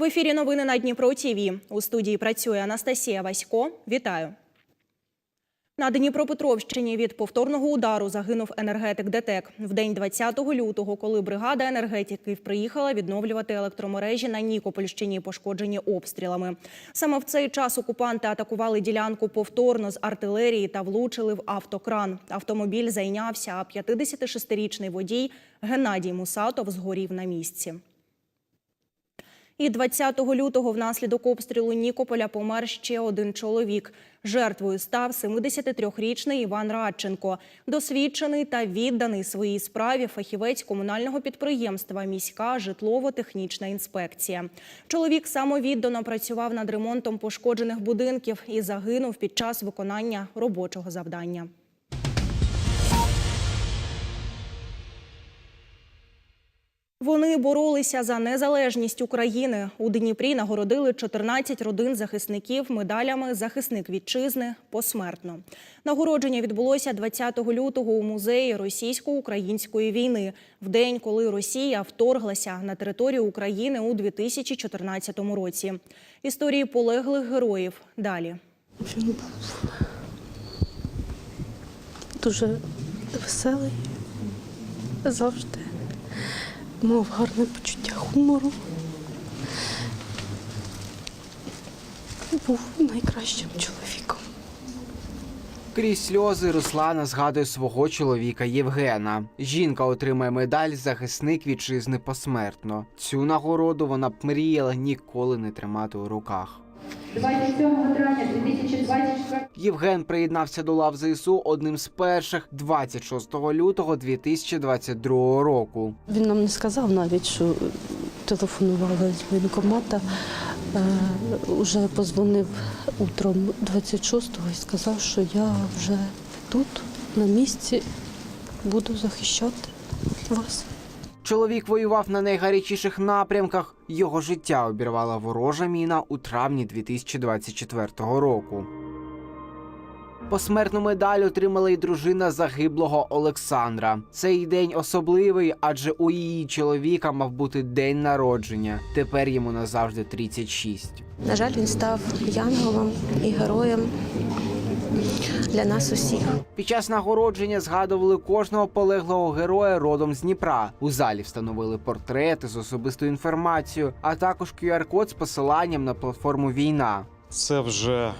В ефірі новини на Дніпро ТІВІ. У студії працює Анастасія Васько. Вітаю. На Дніпропетровщині від повторного удару загинув енергетик ДТЕК. В день 20 лютого, коли бригада енергетиків приїхала відновлювати електромережі на Нікопольщині, пошкоджені обстрілами. Саме в цей час окупанти атакували ділянку повторно з артилерії та влучили в автокран. Автомобіль зайнявся, а 56-річний водій Геннадій Мусатов згорів на місці. І 20 лютого внаслідок обстрілу Нікополя помер ще один чоловік. Жертвою став 73-річний Іван Радченко, досвідчений та відданий своїй справі фахівець комунального підприємства Міська житлово-технічна інспекція. Чоловік самовіддано працював над ремонтом пошкоджених будинків і загинув під час виконання робочого завдання. Вони боролися за незалежність України. У Дніпрі нагородили 14 родин захисників медалями Захисник вітчизни посмертно. Нагородження відбулося 20 лютого у музеї російсько-української війни, в день, коли Росія вторглася на територію України у 2014 році. Історії полеглих героїв далі. Дуже веселий завжди. Мав гарне почуття хумору. Був найкращим чоловіком. Крізь сльози Руслана згадує свого чоловіка Євгена. Жінка отримає медаль захисник вітчизни посмертно. Цю нагороду вона б мріяла ніколи не тримати у руках. 27 травня 2024 Євген приєднався до лав ЗСУ одним з перших 26 лютого 2022 року. Він нам не сказав навіть, що телефонували з воєнкомата. Е, Уже позвонив утром 26-го і сказав, що я вже тут, на місці, буду захищати вас. Чоловік воював на найгарячіших напрямках. Його життя обірвала ворожа міна у травні 2024 року. Посмертну медаль отримала й дружина загиблого Олександра. Цей день особливий, адже у її чоловіка мав бути день народження. Тепер йому назавжди 36. На жаль, він став янголом і героєм для нас усіх. Під час нагородження згадували кожного полеглого героя родом з Дніпра. У залі встановили портрети з особистою інформацією, а також QR-код з посиланням на платформу Війна. Це вже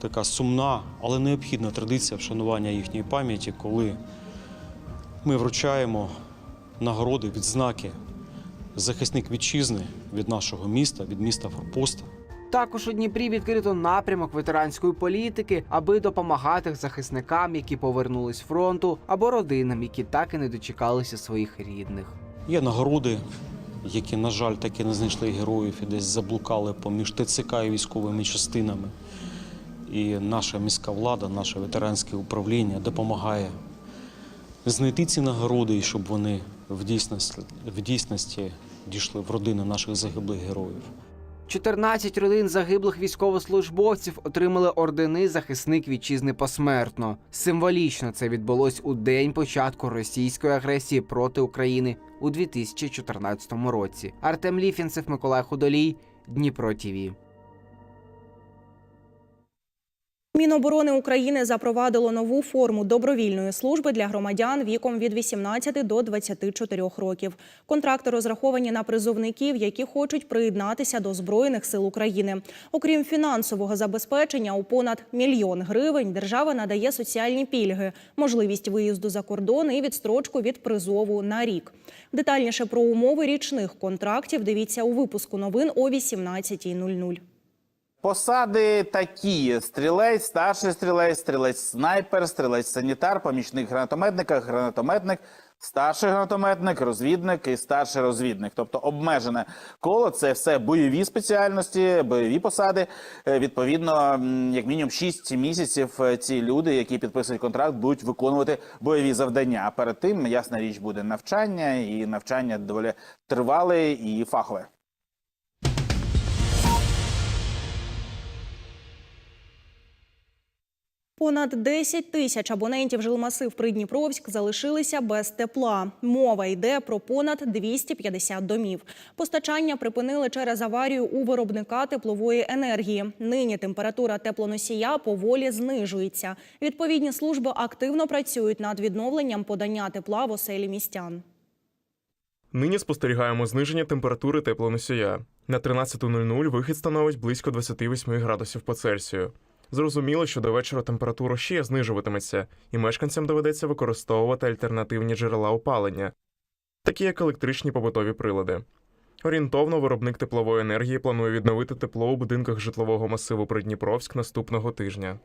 така сумна, але необхідна традиція вшанування їхньої пам'яті, коли ми вручаємо нагороди, відзнаки захисник вітчизни від нашого міста, від міста Форпоста. Також у Дніпрі відкрито напрямок ветеранської політики, аби допомагати захисникам, які повернулись з фронту, або родинам, які так і не дочекалися своїх рідних. Є нагороди, які, на жаль, так і не знайшли героїв і десь заблукали поміж ТЦК і військовими частинами. І наша міська влада, наше ветеранське управління допомагає знайти ці нагороди, і щоб вони в дійсності, в дійсності дійшли в родини наших загиблих героїв. 14 родин загиблих військовослужбовців отримали ордени захисник вітчизни посмертно. Символічно це відбулось у день початку російської агресії проти України у 2014 році. Артем Ліфінцев, Миколай Худолій, Дніпро ТІВІ. Міноборони України запровадило нову форму добровільної служби для громадян віком від 18 до 24 років. Контракти розраховані на призовників, які хочуть приєднатися до Збройних сил України. Окрім фінансового забезпечення, у понад мільйон гривень держава надає соціальні пільги, можливість виїзду за кордон і відстрочку від призову на рік. Детальніше про умови річних контрактів дивіться у випуску новин о 18.00. Посади такі: стрілець, старший стрілець, стрілець снайпер, стрілець санітар, помічник гранатометника, гранатометник, старший гранатометник, розвідник і старший розвідник. Тобто обмежене коло це все бойові спеціальності, бойові посади. Е, Відповідно, як мінімум 6 місяців е, ці люди, які підписують контракт, будуть виконувати бойові завдання. А перед тим, ясна річ, буде навчання, і навчання доволі тривале і фахове. Понад 10 тисяч абонентів жилмасив Придніпровськ залишилися без тепла. Мова йде про понад 250 домів. Постачання припинили через аварію у виробника теплової енергії. Нині температура теплоносія поволі знижується. Відповідні служби активно працюють над відновленням подання тепла в оселі містян. Нині спостерігаємо зниження температури теплоносія. На 13.00 вихід становить близько 28 градусів по Цельсію. Зрозуміло, що до вечора температура ще знижуватиметься, і мешканцям доведеться використовувати альтернативні джерела опалення, такі як електричні побутові прилади. Орієнтовно виробник теплової енергії планує відновити тепло у будинках житлового масиву Придніпровськ наступного тижня.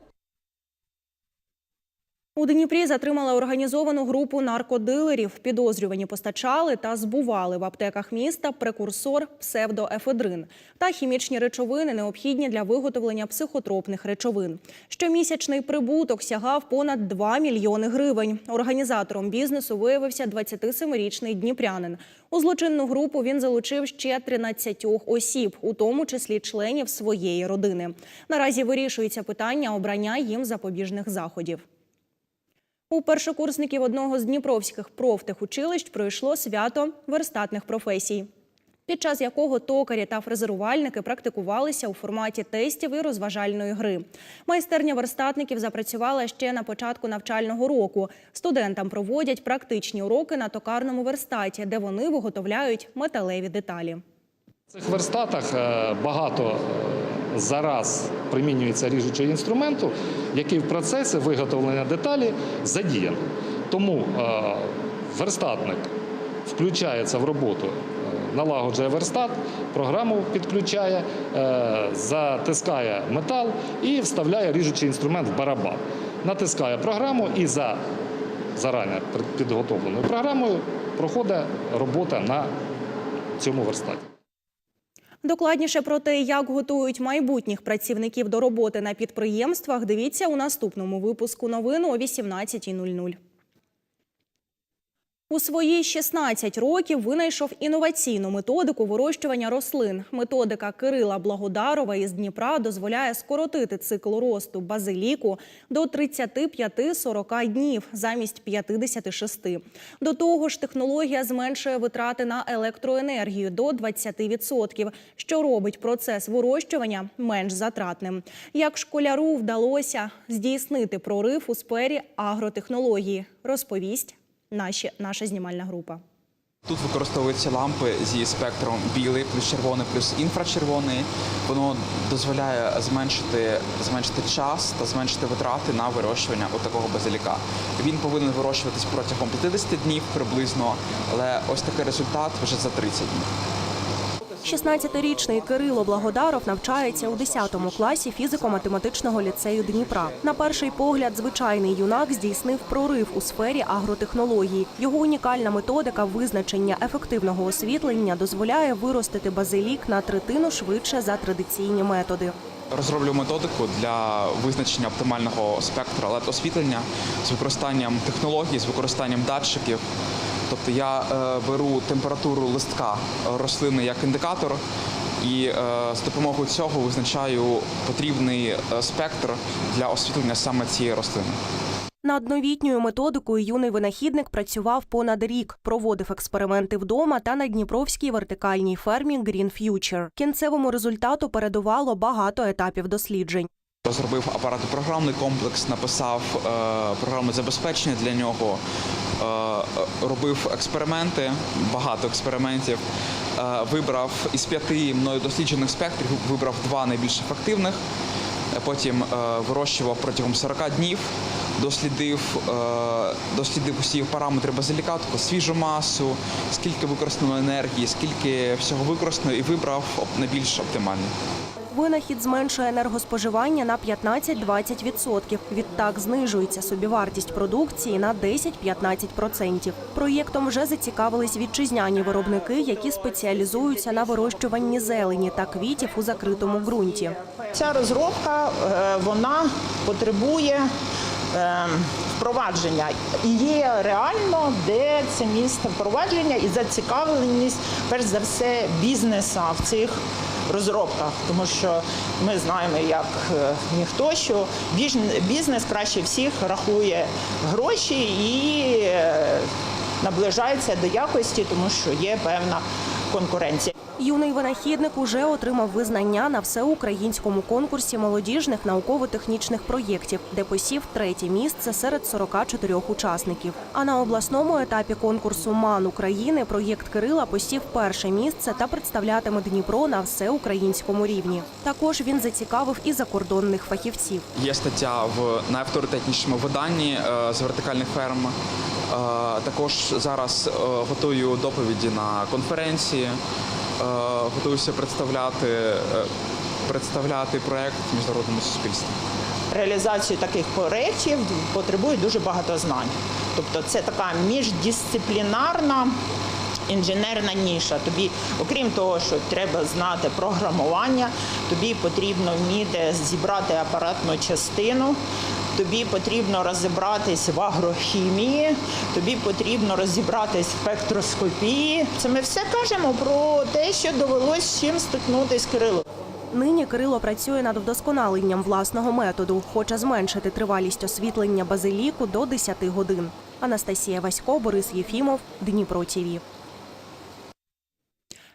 У Дніпрі затримали організовану групу наркодилерів. Підозрювані постачали та збували в аптеках міста прекурсор псевдоефедрин та хімічні речовини, необхідні для виготовлення психотропних речовин. Щомісячний прибуток сягав понад 2 мільйони гривень. Організатором бізнесу виявився 27-річний дніпрянин. У злочинну групу він залучив ще 13 осіб, у тому числі членів своєї родини. Наразі вирішується питання обрання їм запобіжних заходів. У першокурсників одного з дніпровських профтехучилищ пройшло свято верстатних професій, під час якого токарі та фрезерувальники практикувалися у форматі тестів і розважальної гри. Майстерня верстатників запрацювала ще на початку навчального року. Студентам проводять практичні уроки на токарному верстаті, де вони виготовляють металеві деталі. В цих верстатах е, багато зараз примінюється ріжучого інструменту, який в процесі виготовлення деталі задіян. Тому е, верстатник включається в роботу, е, налагоджує верстат, програму підключає, е, затискає метал і вставляє ріжучий інструмент в барабан. Натискає програму і за зарані підготовленою програмою проходить робота на цьому верстаті. Докладніше про те, як готують майбутніх працівників до роботи на підприємствах, дивіться у наступному випуску новин о 18.00. У свої 16 років винайшов інноваційну методику вирощування рослин. Методика Кирила Благодарова із Дніпра дозволяє скоротити цикл росту базиліку до 35-40 днів замість 56. До того ж, технологія зменшує витрати на електроенергію до 20%, що робить процес вирощування менш затратним. Як школяру вдалося здійснити прорив у сфері агротехнології, розповість наші, наша знімальна група. Тут використовуються лампи зі спектром білий плюс червоний плюс інфрачервоний. Воно дозволяє зменшити, зменшити час та зменшити витрати на вирощування от такого базиліка. Він повинен вирощуватись протягом 50 днів приблизно, але ось такий результат вже за 30 днів. 16-річний Кирило Благодаров навчається у 10 класі фізико-математичного ліцею Дніпра. На перший погляд, звичайний юнак здійснив прорив у сфері агротехнології. Його унікальна методика визначення ефективного освітлення дозволяє виростити базилік на третину швидше за традиційні методи. Розроблю методику для визначення оптимального спектра led освітлення з використанням технологій, з використанням датчиків. Тобто я е, беру температуру листка рослини як індикатор і е, з допомогою цього визначаю потрібний е, спектр для освітлення саме цієї рослини. Над новітньою методикою юний винахідник працював понад рік, проводив експерименти вдома та на Дніпровській вертикальній фермі Green Future. Кінцевому результату передувало багато етапів досліджень. Розробив апаратно-програмний комплекс, написав програмне забезпечення для нього, робив експерименти, багато експериментів. Е, вибрав із п'яти мною досліджених спектрів, вибрав два найбільш ефективних. Е, Потім е, вирощував протягом 40 днів, дослідив, е, дослідив усі параметри базиліка, тобто свіжу масу, скільки використано енергії, скільки всього використано, і вибрав найбільш оптимальний. Винахід зменшує енергоспоживання на 15-20%. Відтак знижується собівартість продукції на 10-15%. Проєктом вже зацікавились вітчизняні виробники, які спеціалізуються на вирощуванні зелені та квітів у закритому ґрунті. Ця розробка е, вона потребує е, впровадження. Є реально, де це місце впровадження і зацікавленість, перш за все, бізнеса в цих розробках, тому що ми знаємо, як е, ніхто, що бізнес краще всіх рахує гроші і е, наближається до якості, тому що є певна конкуренція. Юний винахідник уже отримав визнання на всеукраїнському конкурсі молодіжних науково-технічних проєктів, де посів третє місце серед 44 учасників. А на обласному етапі конкурсу МАН України проєкт Кирила посів перше місце та представлятиме Дніпро на всеукраїнському рівні. Також він зацікавив і закордонних фахівців. Є стаття в найавторитетнішому виданні е, з вертикальних ферм. Е, Також зараз е, готую доповіді на конференції, готуюся представляти, е, представляти проект міжнародному суспільству. реалізацію таких проєктів потребує дуже багато знань. Тобто це така міждисциплінарна інженерна ніша. Тобі, окрім того, що треба знати програмування, тобі потрібно вміти зібрати апаратну частину. Тобі потрібно розібратись в агрохімії, тобі потрібно розібратись в спектроскопії. Це ми все кажемо про те, що довелось чим стикнутись Кирилу. Нині Кирило працює над вдосконаленням власного методу. Хоче зменшити тривалість освітлення базиліку до 10 годин. Анастасія Васько, Борис Єфімов, Дніпро ТІВІ.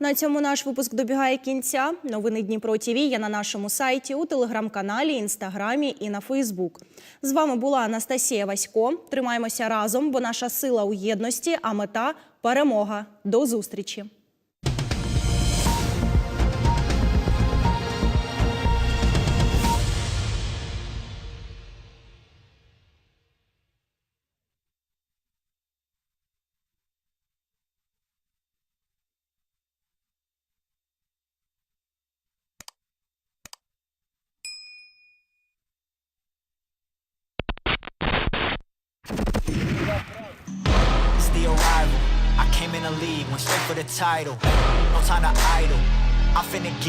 На цьому наш випуск добігає кінця. Новини Дніпро ТІВІ є на нашому сайті, у телеграм-каналі, інстаграмі і на Фейсбук. З вами була Анастасія Васько. Тримаємося разом, бо наша сила у єдності, а мета перемога. До зустрічі. In the league, went straight for the title. No time to idle. I'm finna get.